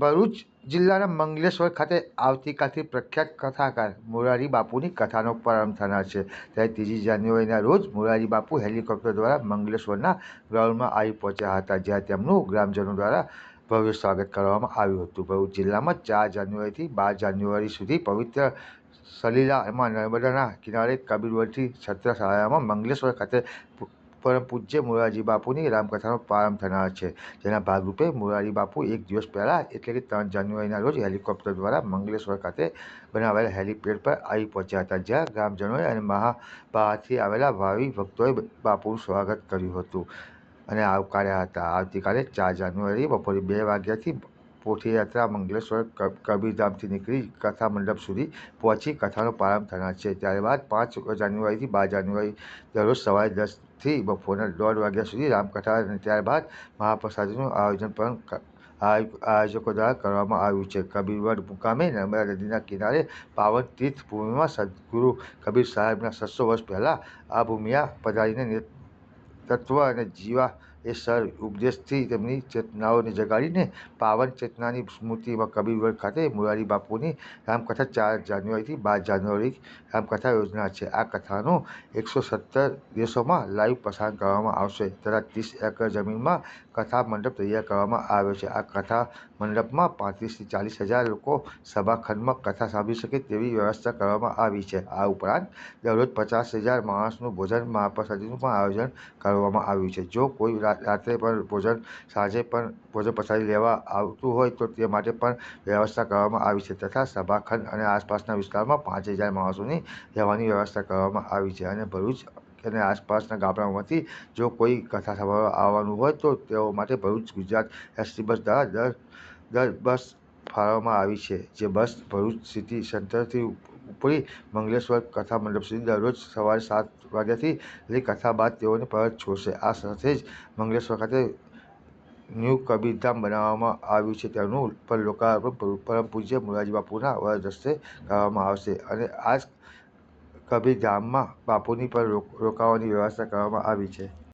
ભરૂચ જિલ્લાના મંગલેશ્વર ખાતે આવતીકાલથી પ્રખ્યાત કથાકાર મોરારી બાપુની કથાનો પ્રારંભ થનાર છે. ત્યારે ત્રીજી જાન્યુઆરીના રોજ મોરારી બાપુ હેલિકોપ્ટર દ્વારા મંગલેશ્વરના ગ્રાઉન્ડમાં આવી પહોંચ્યા હતા, જ્યાં તેમનું ગ્રામજનો દ્વારા ભવ્ય સ્વાગત કરવામાં આવ્યું હતું. ભરૂચ જિલ્લામાં ચાર જાન્યુઆરીથી બાર જાન્યુઆરી સુધી પવિત્ર સલીલામાં નર્મદાના કિનારે કબીરવડથી છત્રશાળામાં મંગલેશ્વર ખાતે પરમ પૂજ્ય મોરારજી બાપુની રામકથાનો પ્રારંભ થનાર છે. જેના ભાગરૂપે મોરારી બાપુ એક દિવસ પહેલાં, એટલે કે ત્રણ જાન્યુઆરીના રોજ હેલિકોપ્ટર દ્વારા મંગલેશ્વર ખાતે બનાવેલા હેલિપેડ પર આવી પહોંચ્યા હતા, જ્યાં ગ્રામજનોએ અને મહાબહારથી આવેલા ભાવિ ભક્તોએ બાપુનું સ્વાગત કર્યું હતું. અને આવકાર્યા હતા. આવતીકાલે ચાર જાન્યુઆરી બપોરે બે વાગ્યાથી પોથીયાત્રા મંગલેશ્વર કબીરધામથી નીકળી કથા મંડપ સુધી પહોંચી કથાનો પ્રારંભ થનાર છે. ત્યારબાદ પાંચ જાન્યુઆરીથી બાર જાન્યુઆરી દરરોજ સવારે દસથી બપોરના દોઢ વાગ્યા સુધી રામકથા અને ત્યારબાદ મહાપ્રસાદીનું આયોજન પણ આયોજકો દ્વારા કરવામાં આવ્યું છે. કબીરવડ મુકામે નર્મદા નદીના કિનારે પાવન તીર્થ ભૂમિમાં સદગુરુ કબીર સાહેબના છસો વર્ષ પહેલાં આ ભૂમિયા પધારીને તત્વ અને જીવા એ સર ઉપદેશથી તેમની ચેતનાઓને જગાડીને પાવન ચેતનાની સ્મૃતિમાં કબીરવડ ખાતે મુરારી બાપુની રામકથા ચાર જાન્યુઆરીથી બાર જાન્યુઆરી રામકથા યોજના છે. આ કથાનો એકસો સત્તર દેશોમાં લાઈવ પસાર કરવામાં આવશે. તથા ત્રીસ એકર જમીનમાં કથા મંડપ તૈયાર કરવામાં આવ્યો છે. આ કથા મંડપમાં પાંત્રીસથી ચાલીસ હજાર લોકો સભાખંડમાં કથા સાંભળી શકે તેવી વ્યવસ્થા કરવામાં આવી છે. આ ઉપરાંત દરરોજ પચાસ હજાર માણસનું ભોજન મહાપ્રસાદીનું પણ આયોજન કરવામાં આવ્યું છે. જો કોઈ રાત્રે પણ ભોજન, સાંજે પણ ભોજન પસારી લેવા આવતું હોય તો તે માટે પણ વ્યવસ્થા કરવામાં આવી છે તથા સભાખંડ અને આસપાસના વિસ્તારમાં પાંચ હજાર માણસોની રહેવાની વ્યવસ્થા કરવામાં આવી છે અને ભરૂચ અને આસપાસના ગામડાઓમાંથી જો કોઈ કથા સાંભળવા આવવાનું હોય તો તેઓ માટે ભરૂચ ગુજરાત એસટી બસ દ્વારા દર દર બસ ફાળવવામાં આવી છે, જે બસ ભરૂચ સિટી સેન્ટરથી ઉપરી મંગલેશ્વર કથા મંડપ સુધી દરરોજ સવારે સાત વાગ્યાથી લઈ કથા બાદ તેઓને પરત છોડશે. આ સાથે જ મંગલેશ્વર ખાતે ન્યૂ કબીરધામ બનાવવામાં આવ્યું છે. તેનું પણ લોકાર્પણ પરમ પૂજ્ય મોરારજી બાપુના વરદ હસ્તે કરવામાં આવશે અને આ કબીરધામમાં બાપુની પણ રોકાવાની વ્યવસ્થા કરવામાં આવી છે.